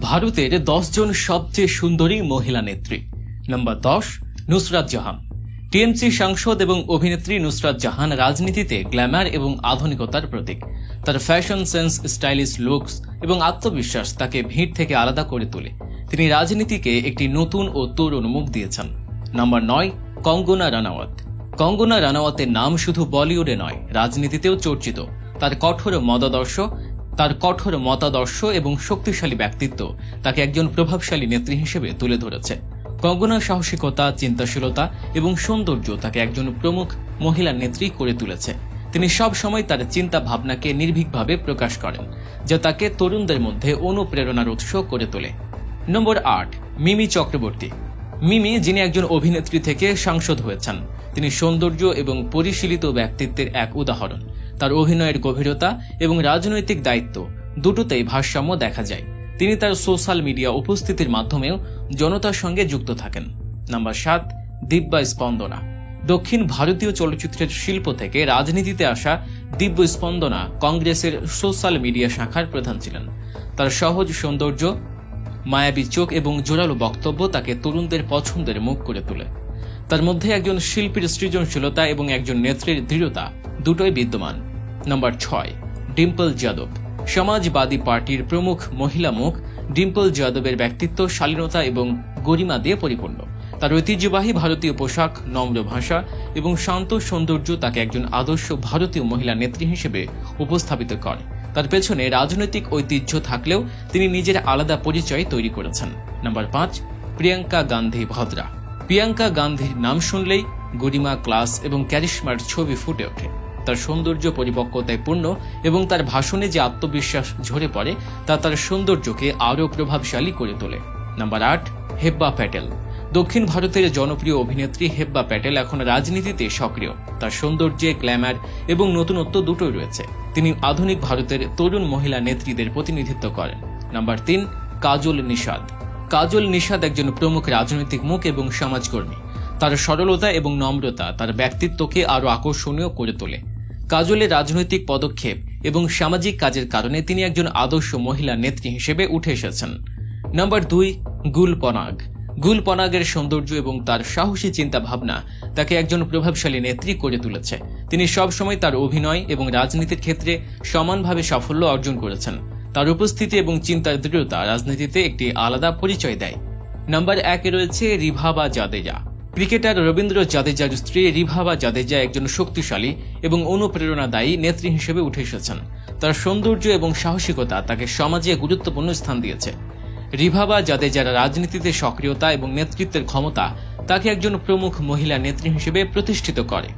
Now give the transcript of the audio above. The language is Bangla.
ভারতের জন সবচেয়ে সুন্দরী মহিলা নেত্রী। নম্বর দশ, নুসরাত জাহান। টিএমসি সাংসদ এবং অভিনেত্রী নুসরাত জাহান রাজনীতিতে গ্ল্যামার এবং আধুনিকতার প্রতীক। তার ফ্যাশন সেন্স, স্টাইলিশ লুকস এবং আত্মবিশ্বাস তাকে ভিড় থেকে আলাদা করে তোলে। তিনি রাজনীতিকে একটি নতুন ও তরুণ মুখ দিয়েছেন। নম্বর নয়, কঙ্গনা রানাওয়াত। কঙ্গনা রানাওয়াতের নাম শুধু বলিউডে নয়, রাজনীতিতেও চর্চিত। তার কঠোর মতাদর্শ তার কঠোর মতাদর্শ এবং শক্তিশালী ব্যক্তিত্ব তাকে একজন প্রভাবশালী নেত্রী হিসেবে তুলে ধরেছে। কঙ্গনার সাহসিকতা, চিন্তাশীলতা এবং সৌন্দর্য তাকে একজন প্রমুখ মহিলা নেত্রী করে তুলেছে। তিনি সব সময় তার চিন্তা ভাবনাকে নির্ভীকভাবে প্রকাশ করেন, যা তাকে তরুণদের মধ্যে অনুপ্রেরণার উৎস করে তোলে। নম্বর আট, মিমি চক্রবর্তী। মিমি, যিনি একজন অভিনেত্রী থেকে সাংসদ হয়েছেন, তিনি সৌন্দর্য এবং পরিশীলিত ব্যক্তিত্বের এক উদাহরণ। তার অভিনয়ের গভীরতা এবং রাজনৈতিক দায়িত্ব দুটোতেই ভারসাম্য দেখা যায়। তিনি তার সোশ্যাল মিডিয়া উপস্থিতির মাধ্যমেও জনতার সঙ্গে যুক্ত থাকেন। নাম্বার সাত, দিব্যা স্পন্দনা। দক্ষিণ ভারতীয় চলচ্চিত্রের শিল্প থেকে রাজনীতিতে আসা দিব্য স্পন্দনা কংগ্রেসের সোশ্যাল মিডিয়া শাখার প্রধান ছিলেন। তার সহজ সৌন্দর্য, মায়াবী চোখ এবং জোরালো বক্তব্য তাকে তরুণদের পছন্দের মুখ করে তোলে। তার মধ্যে একজন শিল্পীর সৃজনশীলতা এবং একজন নেত্রীর দৃঢ়তা দুটোই বিদ্যমান। নম্বর ছয় ডিম্পল যাদব সমাজবাদী পার্টির প্রমুখ মহিলা মুখ ডিম্পল যাদবের ব্যক্তিত্ব, শালীনতা এবং গরিমা দিয়ে পরিপূর্ণ। তার ঐতিহ্যবাহী ভারতীয় পোশাক, নম্র ভাষা এবং শান্ত সৌন্দর্য তাকে একজন আদর্শ ভারতীয় মহিলা নেত্রী হিসেবে উপস্থাপিত করে। তার পেছনে রাজনৈতিক ঐতিহ্য থাকলেও তিনি নিজের আলাদা পরিচয় তৈরি করেছেন। নাম্বার পাঁচ, প্রিয়াঙ্কা গান্ধী ভদ্রা। প্রিয়াঙ্কা গান্ধীর নাম শুনলেই গরিমা, ক্লাস এবং ক্যারিশমার ছবি ফুটে ওঠে। তার সৌন্দর্য পরিপক্কতায় পূর্ণ এবং তার ভাষণে যে আত্মবিশ্বাস ঝরে পড়ে, তা তার সৌন্দর্যকে আরও প্রভাবশালী করে তোলে। নাম্বার আট, হেব্বা প্যাটেল। দক্ষিণ ভারতের জনপ্রিয় অভিনেত্রী হেব্বা প্যাটেল এখন রাজনীতিতে সক্রিয়। তার সৌন্দর্যে, গ্ল্যামার এবং নতুনত্ব দুটোই রয়েছে। তিনি আধুনিক ভারতের তরুণ মহিলা নেত্রীদের প্রতিনিধিত্ব করেন। নাম্বার তিন, কাজল নিষাদ। কাজল নিষাদ একজন প্রমুখ রাজনৈতিক মুখ এবং সমাজকর্মী। তার সরলতা এবং নম্রতা তার ব্যক্তিত্বকে আরও আকর্ষণীয় করে তোলে। কাজলের রাজনৈতিক পদক্ষেপ এবং সামাজিক কাজের কারণে তিনি একজন আদর্শ মহিলা নেত্রী হিসেবে উঠে এসেছেন। নাম্বার দুই গুল পনাগ গুল পনাগের সৌন্দর্য এবং তার সাহসী চিন্তা ভাবনা তাকে একজন প্রভাবশালী নেত্রী করে তুলেছে। তিনি সবসময় তার অভিনয় এবং রাজনীতির ক্ষেত্রে সমানভাবে সাফল্য অর্জন করেছেন। তার উপস্থিতি এবং চিন্তার দৃঢ়তা রাজনীতিতে একটি আলাদা পরিচয় দেয়। নাম্বার একে রয়েছে রিভাবা জাদেজা। ক্রিকেটার রবীন্দ্র জাদেজার স্ত্রী রিভাবা জাদেজা একজন শক্তিশালী এবং অনুপ্রেরণাদায়ী নেত্রী হিসেবে উঠে এসেছেন। তার সৌন্দর্য এবং সাহসিকতা তাকে সমাজে গুরুত্বপূর্ণ স্থান দিয়েছে। রিভাবা জাদেজার রাজনীতিতে সক্রিয়তা এবং নেতৃত্বের ক্ষমতা তাকে একজন প্রমুখ মহিলা নেত্রী হিসেবে প্রতিষ্ঠিত করে।